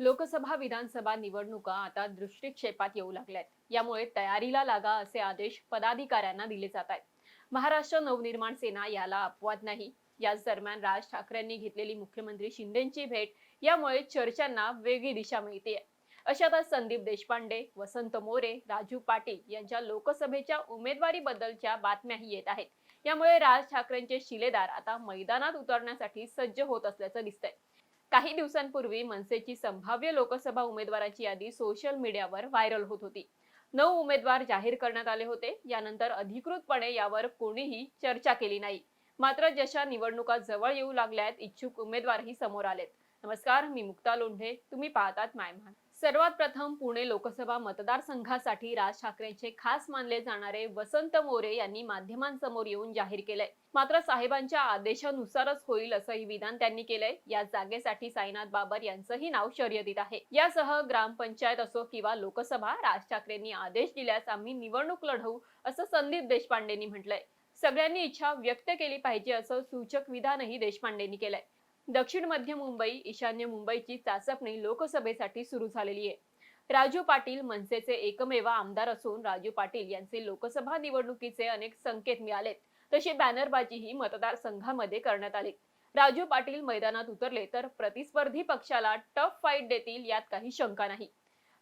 लोकसभा विधानसभा निवडणुका आता दृष्टिक्षेपात येऊ लागल्यात. यामुळे तयारीला लागा असे आदेश पदाधिकाऱ्यांना दिले जात आहेत. महाराष्ट्र नवनिर्माण सेना याला अपवाद नाही. याच दरम्यान राज ठाकरेंनी घेतलेली मुख्यमंत्री शिंदेची भेट यामुळे चर्चांना वेगळी दिशा मिळते. अशातच संदीप देशपांडे वसंत मोरे राजू पाटील यांच्या लोकसभेच्या उमेदवारीबद्दलच्या बातम्याही येत आहेत. यामुळे राज ठाकरेंचे शिलेदार आता मैदानात उतरण्यासाठी सज्ज होत असल्याचं दिसतंय. काही दिवसांपूर्वी मनसेची संभाव्य लोकसभा उमेदवारांची यादी सोशल मीडियावर व्हायरल होत होती. नऊ उमेदवार जाहीर करण्यात आले होते. यानंतर अधिकृतपणे यावर कोणीही चर्चा केली नाही. मात्र जशा निवडणुका जवळ येऊ लागल्यात इच्छुक उमेदवारही समोर आलेत. नमस्कार मी मुक्ता लोंढे. तुम्ही पाहतात मायमान. सर्वात प्रथम पुणे लोकसभा मतदारसंघासाठी राज ठाकरेंचे खास मानले जाणारे वसंत मोरे यांनी माध्यमांसमोर येऊन जाहीर केलंय. मात्र साहेबांच्या आदेशानुसारच होईल असंही विधान त्यांनी केलंय. या जागेसाठी साईनाथ बाबर यांचंही नाव शर्यतीत आहे. यासह ग्रामपंचायत असो किंवा लोकसभा राज ठाकरेंनी आदेश दिल्यास आम्ही निवडणूक लढवू असं संदीप देशपांडेंनी म्हटलंय. सगळ्यांनी इच्छा व्यक्त केली पाहिजे असं सूचक विधानही देशपांडेंनी केलंय. दक्षिण मध्य मुंबई ईशान्य मुंबईची चाचपणी लोकसभेसाठी सुरू झालेली आहे. राजू पाटील मनसेचे एकमेव आमदार असून राजू पाटील यांचे लोकसभा निवडणुकीचे अनेक संकेत मिळालेत. तशी बॅनरबाजीही मतदारसंघामध्ये करण्यात आली. राजू पाटील मैदानात उतरले तर प्रतिस्पर्धी पक्षाला टफ फाईट देतील यात काही शंका नाही.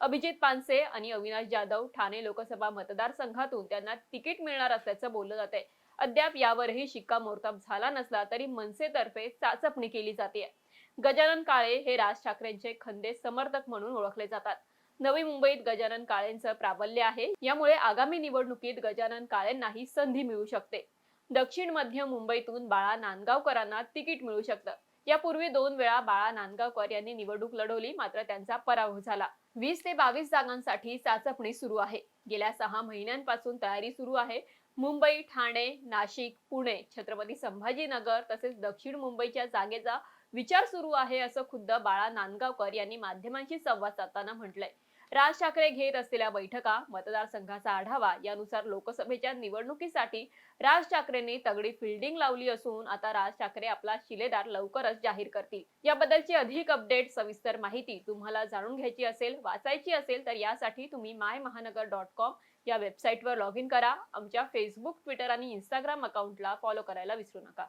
अभिजित पानसे आणि अविनाश जाधव ठाणे लोकसभा मतदारसंघातून त्यांना तिकीट मिळणार असल्याचं बोललं जात आहे अद्याप यावरही शिक्कामोर्तब झाला नसला तरी मनसेतर्फे चाचपणी केली जाते. गजानन काळे हे राज ठाकरेंचे खंदे समर्थक म्हणून ओळखले जातात. नवी मुंबईत गजानन काळेंचं प्राबल्य आहे. यामुळे आगामी निवडणुकीत गजानन काळेंनाही संधी मिळू शकते. दक्षिण मध्य मुंबईतून बाळा नांदगावकरांना तिकीट मिळू शकतं. यापूर्वी दोन वेळा बाळा नांदगावकर यांनी निवडणूक लढवली मात्र त्यांचा पराभव झाला. वीस ते बावीस जागांसाठी चाचपणी सुरू आहे. गेल्या सहा महिन्यांपासून तयारी सुरू आहे. मुंबई ठाणे नाशिक पुणे छत्रपती संभाजीनगर तसेच दक्षिण मुंबईच्या जागेचा विचार सुरू आहे असं खुद्द बाळा नांदगावकर यांनी माध्यमांशी संवाद साधताना म्हटलंय. राज ठाकरे घेत असलेल्या बैठका मतदारसंघाचा आढावा यानुसार लोकसभेच्या निवडणुकीसाठी राज ठाकरेंनी तगडी फिल्डिंग लावली असून आता राज ठाकरे आपला शिलेदार लवकरच जाहीर करतील. याबद्दलची अधिक अपडेट सविस्तर माहिती तुम्हाला जाणून घ्यायची असेल वाचायची असेल तर यासाठी तुम्ही माय महानगर डॉट कॉम या वेबसाईटवर लॉग इन करा. आमच्या फेसबुक ट्विटर आणि इंस्टाग्राम अकाउंटला फॉलो करायला विसरू नका.